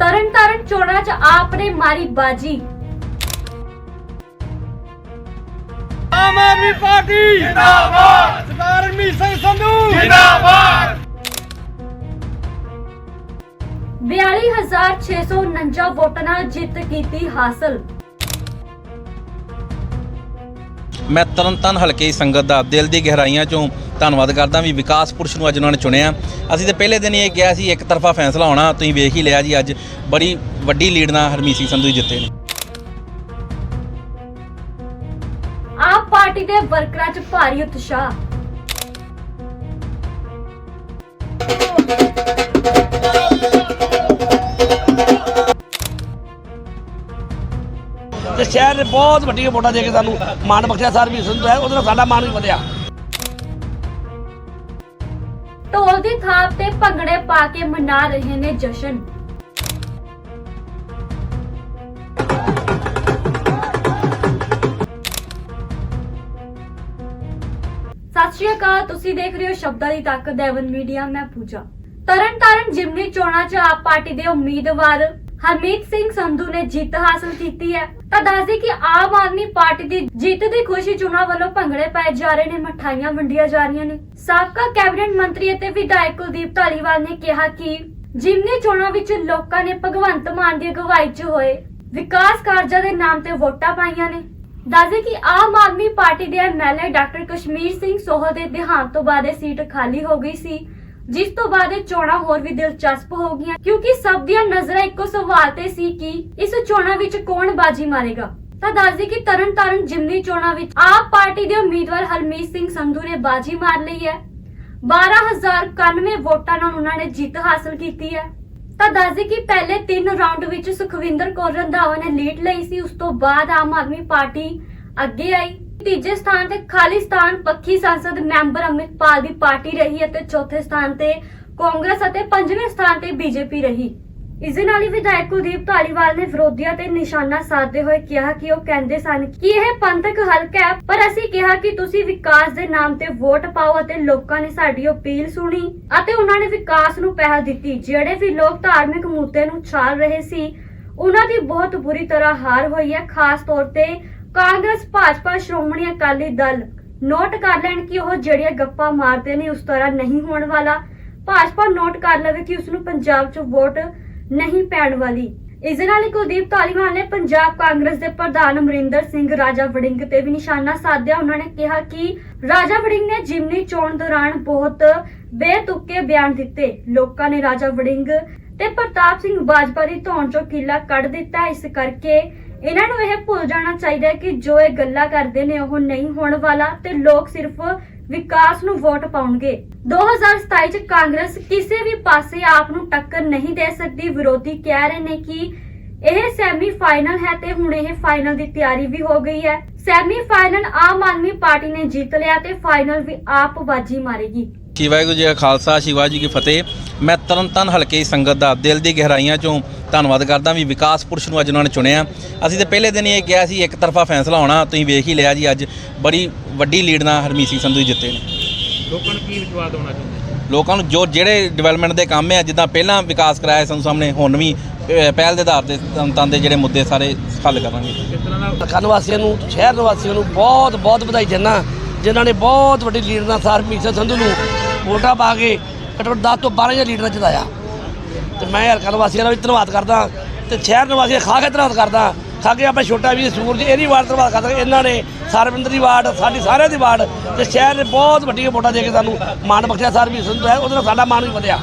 ਤਰਨ ਤਾਰਨ ਚੋਣਾਂ 'ਚ ਆਪ ਨੇ ਮਾਰੀ ਬਾਜੀ। ਆਮ ਆਦਮੀ ਪਾਰਟੀ ਜਿੰਦਾਬਾਦ। ਸਰਦਾਰ ਰਣਜੀਤ ਸਿੰਘ ਸੰਧੂ। ਜਿੰਦਾਬਾਦ। 42649 ਵੋਟਾਂ ਨਾਲ ਜਿੱਤ ਕੀਤੀ ਹਾਸਲ। ਮੈਂ ਤਰਨਤਨ ਹਲਕੇ ਸੰਗਤ ਦਾ ਦਿਲ ਦੀ ਗਹਿਰਾਈਆਂ ਚੋਂ ਧੰਨਵਾਦ ਕਰਦਾ ਵੀ ਵਿਕਾਸ ਪੁਰਸ਼ ਨੂੰ ਅੱਜ ਉਹਨਾਂ ਨੇ ਚੁਣਿਆ। ਅਸੀਂ ਤੇ ਪਹਿਲੇ ਦਿਨ ਇਹ ਕਿਹਾ ਸੀ, ਇੱਕ ਤਰਫਾ ਫੈਸਲਾ ਹੋਣਾ, ਤੁਸੀਂ ਵੇਖ ਹੀ ਲਿਆ ਜੀ, ਅੱਜ ਬੜੀ ਵੱਡੀ ਲੀਡ ਨਾਲ ਹਰਮੀਤ ਸਿੰਘ ਸੰਧੂ ਜੀ ਜਿੱਤੇ ਨੇ। ਆਪ ਪਾਰਟੀ ਦੇ ਵਰਕਰਾਂ 'ਚ ਭਾਰੀ ਉਤਸ਼ਾਹ। ਤੇ ਸ਼ਹਿਰ ਨੇ ਬਹੁਤ ਵੱਡੀਆਂ ਵੋਟਾਂ ਦੇ ਕੇ ਸਾਨੂੰ ਮਾਣ ਬਖਸ਼ਿਆ, ਸਰ ਵੀ ਸੰਧੂ ਹੈ, ਉਹਦੇ ਨਾਲ ਸਾਡਾ ਮਾਣ ਵੀ ਵਧਿਆ। ਢੋਲ ਦੀ ਥਾਪ ਤੇ ਭੰਗੜੇ ਪਾ ਕੇ ਮਨਾ ਰਹੇ ਨੇ ਜਸ਼ਨ। ਸਤਿ ਸ਼੍ਰੀ ਅਕਾਲ, ਤੁਸੀਂ ਦੇਖ ਰਹੇ ਹੋ ਸ਼ਬਦਾਂ ਦੀ ਤਾਕਤ, ਦੇਵਨ ਮੀਡੀਆ, ਮੈਂ ਪੂਜਾ। ਤਰਨ ਤਾਰਨ ਜਿਮਨੀ ਚੋਣਾਂ 'ਚ ਆਪ ਪਾਰਟੀ ਦੇ ਉਮੀਦਵਾਰ ਹਰਮੀਤ ਸਿੰਘ ਸੰਧੂ ਨੇ ਜਿੱਤ ਹਾਸਲ ਕੀਤੀ ਹੈ। ਤਾਂ ਦੱਸਦੀ ਕਿ ਆਮ ਆਦਮੀ ਪਾਰਟੀ ਦੀ ਜਿੱਤ ਦੀ ਖੁਸ਼ੀ ਚੋਣਾਂ ਵੱਲੋਂ ਭੰਗੜੇ ਪਾਏ ਜਾ ਰਹੇ ਨੇ ਮਠਾਈਆਂ ਵੰਡੀਆਂ ਜਾ ਰਹੀਆਂ ਨੇ। ਸਾਬਕਾ ਕੈਬਨਿਟ ਮੰਤਰੀ ਅਤੇ ਵਿਧਾਇਕ ਕੁਲਦੀਪ ਧਾਲੀਵਾਲ ਨੇ ਕਿਹਾ ਕਿ ਜਿਮਨੀ ਚੋਣਾਂ ਵਿੱਚ ਲੋਕਾਂ ਨੇ ਭਗਵੰਤ ਮਾਨ ਦੀ ਅਗਵਾਈ 'ਚ ਹੋਏ, ਵਿਕਾਸ ਕਾਰਜਾਂ ਦੇ ਨਾਮ ਤੇ ਵੋਟਾਂ ਪਾਈਆਂ ਨੇ। ਦੱਸਦੇ ਕਿ ਆਮ ਆਦਮੀ ਪਾਰਟੀ ਦੇ ਐਮਐਲਏ ਡਾਕਟਰ ਕਸ਼ਮੀਰ ਸਿੰਘ ਸੋਹਲ ਦੇ ਦੇਹਾਂਤ ਤੋਂ ਬਾਅਦ ਇਹ ਸੀਟ ਖਾਲੀ ਹੋ ਗਈ ਸੀ। ਜਿਸ ਤੋਂ ਬਾਅਦ ਇਹ ਚੋਣਾਂ ਹੋਰ ਵੀ ਦਿਲਚਸਪ ਹੋ ਗਈਆਂ, ਕਿਉਂਕਿ ਸਭ ਦੀਆਂ ਨਜ਼ਰਾਂ ਇੱਕੋ ਸਵਾਲ ਤੇ ਸੀ ਕਿ ਇਸ ਚੋਣਾਂ ਵਿੱਚ ਕੌਣ ਬਾਜੀ ਮਾਰੇਗਾ। ਤਾਂ ਦੱਸਦੀ ਕਿ ਤਰਨ ਜਿਮਨੀ ਚੋਣਾਂ ਵਿੱਚ ਆਪ ਪਾਰਟੀ ਦੇ ਉਮੀਦਵਾਰ ਹਰਮੀਤ ਸਿੰਘ ਸੰਧੂ ਨੇ ਬਾਜੀ ਮਾਰ ਲਈ ਹੈ। 12091 ਵੋਟਾਂ ਨਾਲ ਉਹਨਾਂ ਨੇ ਜਿੱਤ ਹਾਸਲ ਕੀਤੀ ਹੈ। ਤਾਂ ਦੱਸਦੀ ਕਿ ਪਹਿਲੇ 3 ਰਾਉਂਡ ਵਿੱਚ ਸੁਖਵਿੰਦਰ ਕੌਰ ਰੰਧਾਵਾ ਨੇ ਲੀਡ ਲਈ ਸੀ, ਉਸ ਤੋਂ ਬਾਅਦ ਆਮ ਆਦਮੀ ਪਾਰਟੀ ਅੱਗੇ ਆਈ। ਤੀਜੇ ਸਥਾਨ ਤੇ ਖਾਲਿਸਤਾਨ ਪੱਖੀ ਸੰਸਦ ਮੈਂਬਰ ਅਮਿਤਪਾਲ ਦੀ ਪਾਰਟੀ ਰਹੀ ਅਤੇ ਚੌਥੇ ਸਥਾਨ ਤੇ ਕਾਂਗਰਸ ਅਤੇ ਪੰਜਵੇਂ ਸਥਾਨ ਤੇ ਬੀਜੇਪੀ ਰਹੀ। ਇਸ ਦੇ ਨਾਲ ਹੀ ਵਿਧਾਇਕ ਕੁਲਦੀਪ ਧਾਲੀਵਾਲ ਨੇ ਵਿਰੋਧੀਆਂ ਤੇ ਨਿਸ਼ਾਨਾ ਸਾਧਦੇ ਹੋਏ ਕਿਹਾ ਕਿ ਉਹ ਕਹਿੰਦੇ ਸਨ ਕਿ ਇਹ ਪੰਥਕ ਹਲਕਾ ਹੈ, ਪਰ ਅਸੀਂ ਕਿਹਾ ਕਿ ਤੁਸੀਂ ਵਿਕਾਸ ਦੇ ਨਾਮ ਤੇ ਵੋਟ ਪਾਓ ਅਤੇ ਲੋਕਾਂ ਨੇ ਸਾਡੀ ਅਪੀਲ ਸੁਣੀ ਅਤੇ ਉਹਨਾਂ ਨੇ ਵਿਕਾਸ ਨੂੰ ਪਹਿਲ ਦਿੱਤੀ। ਜਿਹੜੇ ਵੀ ਲੋਕ ਧਾਰਮਿਕ ਮੁੱਦੇ ਨੂੰ ਛਾਲ ਰਹੇ ਸੀ, ਉਹਨਾਂ ਦੀ ਬਹੁਤ ਬੁਰੀ ਤਰ੍ਹਾਂ ਹਾਰ ਹੋਈ ਹੈ, ਖਾਸ ਤੌਰ ਤੇ ਕਾਂਗਰਸ, ਭਾਜਪਾ, ਸ਼੍ਰੋਮਣੀ ਅਕਾਲੀ ਦਲ ਨੋਟ ਕਰ ਲੈਣ ਕਿ ਉਹ ਜਿਹੜੀਆਂ ਗੱਪਾਂ ਮਾਰਦੇ ਨੇ ਉਸ ਤਰ੍ਹਾਂ ਨਹੀਂ ਹੋਣ ਵਾਲਾ। ਭਾਜਪਾ ਨੋਟ ਕਰ ਲਵੇ ਕਿ ਉਸ ਨੂੰ ਪੰਜਾਬ 'ਚ ਵੋਟ ਨਹੀਂ ਪੈਣ ਵਾਲੀ। ਇਸ ਦੇ ਨਾਲ ਹੀ ਕੁਲਦੀਪ ਧਾਲੀਵਾਲ ਨੇ ਪੰਜਾਬ ਕਾਂਗਰਸ ਦੇ ਪ੍ਰਧਾਨ ਅਮਰਿੰਦਰ ਸਿੰਘ, ਰਾਜਾ ਵੜਿੰਗ ਤੇ ਵੀ ਨਿਸ਼ਾਨਾ ਸਾਧਿਆ। ਉਹਨਾਂ ਨੇ ਕਿਹਾ ਕਿ ਰਾਜਾ ਵੜਿੰਗ ਨੇ ਜਿਮਨੀ ਚੋਣ ਦੌਰਾਨ ਬਹੁਤ ਬੇਤੁਕੇ ਬਿਆਨ ਦਿੱਤੇ। ਲੋਕਾਂ ਨੇ ਰਾਜਾ ਵੜਿੰਗ ਤੇ ਪ੍ਰਤਾਪ ਸਿੰਘ ਬਾਜਵਾ ਦੀ ਧੌਣ ਚੋਂ ਕਿਲਾ ਕੱਢ ਦਿੱਤਾ। ਇਸ ਕਰਕੇ ਇਹਨਾਂ ਨੂੰ ਇਹ ਭੁੱਲ ਜਾਣਾ ਚਾਹੀਦਾ ਹੈ ਕਿ ਜੋ ਇਹ ਗੱਲਾਂ ਕਰਦੇ ਨੇ, ਉਹ ਨਹੀਂ ਹੋਣ ਵਾਲਾ ਤੇ ਲੋਕ ਸਿਰਫ ਵਿਕਾਸ ਨੂੰ ਵੋਟ ਪਾਉਣਗੇ। 2027 ਚ ਕਾਂਗਰਸ ਕਿਸੇ ਵੀ ਪਾਸੇ ਆਪ ਨੂੰ ਟੱਕਰ ਨਹੀਂ ਦੇ ਸਕਦੀ। ਵਿਰੋਧੀ ਕਹਿ ਰਹੇ ਨੇ ਕਿ ਇਹ ਸੈਮੀ ਫਾਈਨਲ ਹੈ ਤੇ ਹੁਣ ਇਹ ਫਾਈਨਲ ਦੀ ਤਿਆਰੀ ਵੀ ਹੋ ਗਈ ਹੈ। Semi final Aam Aadmi party ਨੇ ਜਿੱਤ ਲਿਆ ਤੇ ਫਾਈਨਲ ਵੀ ਆਪ ਬਾਜੀ ਮਾਰੇਗੀ। ਸ਼੍ਰੀ ਵਾਹਿਗੁਰੂ ਜੀ ਕਾ ਖਾਲਸਾ ਸ਼੍ਰੀ ਵਾਹਿਗੁਰੂ ਜੀ ਕੀ ਫਤਿਹ। ਮੈਂ ਤਰਨਤਨ ਹਲਕੇ ਦੀ ਸੰਗਤ ਦਾ ਦਿਲ ਦੀ ਗਹਿਰਾਈਆਂ ਚੋਂ ਧੰਨਵਾਦ ਕਰਦਾ ਵੀ ਵਿਕਾਸ ਪੁਰਸ਼ ਨੂੰ ਅੱਜ ਉਹਨਾਂ ਨੇ ਚੁਣਿਆ। ਅਸੀਂ ਤੇ ਪਹਿਲੇ ਦਿਨ ਹੀ ਇਹ ਕਿਹਾ ਸੀ ਇੱਕ ਤਰਫਾ ਫੈਸਲਾ ਹੋਣਾ ਤੁਸੀਂ ਵੇਖ ਹੀ ਲਿਆ ਜੀ ਅੱਜ ਬੜੀ ਵੱਡੀ ਲੀਡ ਨਾਲ ਹਰਮੀਤ ਸਿੰਘ ਸੰਧੂ ਜੀ ਜਿੱਤੇ ਨੇ। ਲੋਕਾਂ ਨੂੰ ਕੀ ਵਿਸ਼ਵਾਸ ਹੋਣਾ ਚਾਹੁੰਦੇ ਲੋਕਾਂ ਨੂੰ ਜੋ ਜਿਹੜੇ ਡਿਵੈਲਪਮੈਂਟ ਦੇ ਕੰਮ ਆ ਜਿੱਦਾਂ ਪਹਿਲਾਂ ਵਿਕਾਸ ਕਰਾਇਆ ਸਾਨੂੰ ਸਾਹਮਣੇ ਹੁਣ ਵੀ ਅਹ, ਪਹਿਲ ਦੇ ਆਧਾਰ ਤੇ ਤਰਨਤਾਰਨ ਦੇ ਜਿਹੜੇ ਮੁੱਦੇ ਸਾਰੇ ਹੱਲ ਕਰਾਂਗੇ। ਕਿਸ ਤਰ੍ਹਾਂ ਦਾ ਨਿਵਾਸੀਆਂ ਨੂੰ ਸ਼ਹਿਰ ਨਿਵਾਸੀਆਂ ਨੂੰ ਬਹੁਤ ਬਹੁਤ ਵਧਾਈ ਦਿੰਦਾ ਜਿਨ੍ਹਾਂ ਨੇ ਬਹੁਤ ਵੱਡੀ ਲੀਡ ਨਾਲ ਸਰ ਮੀਸਾ ਸੰਧੂ ਨੂੰ ਵੋਟਾਂ ਪਾ ਕੇ ਘੱਟੋ ਘੱਟ 10 ਤੋਂ 12000 ਲੀਡ ਨਾਲ ਜਿਤਾਇਆ ਤੇ ਮੈਂ ਹਲਕਾ ਨਿਵਾਸੀਆਂ ਦਾ ਵੀ ਧੰਨਵਾਦ ਕਰਦਾ। ਤੇ ਸ਼ਹਿਰ ਨਿਵਾਸੀਆਂ ਖਾ ਕੇ ਧੰਨਵਾਦ ਕਰਦਾ। ਖਾ ਕੇ ਆਪਣੇ ਛੋਟਾ ਵੀ ਸੂਰਜ, ਇਹਦੀ ਵਾਰਡ ਧੰਨਵਾਦ ਕਰਦਾ। ਇਹਨਾਂ ਨੇ ਸਰਵਿੰਦਰ ਦੀ ਵਾਰਡ ਸਾਡੀ ਸਾਰਿਆਂ ਦੀ ਵਾਰਡ ਤੇ ਸ਼ਹਿਰ ਨੇ ਬਹੁਤ ਵੱਡੀਆਂ ਵੋਟਾਂ ਦੇ ਕੇ ਸਾਨੂੰ ਮਾਣ ਬਖਸ਼ਿਆ। ਸਰ ਵੀ ਸੰਧੂ ਹੈ ਉਹਦੇ ਨਾਲ ਸਾਡਾ ਮਾਣ ਵੀ ਵਧਿਆ।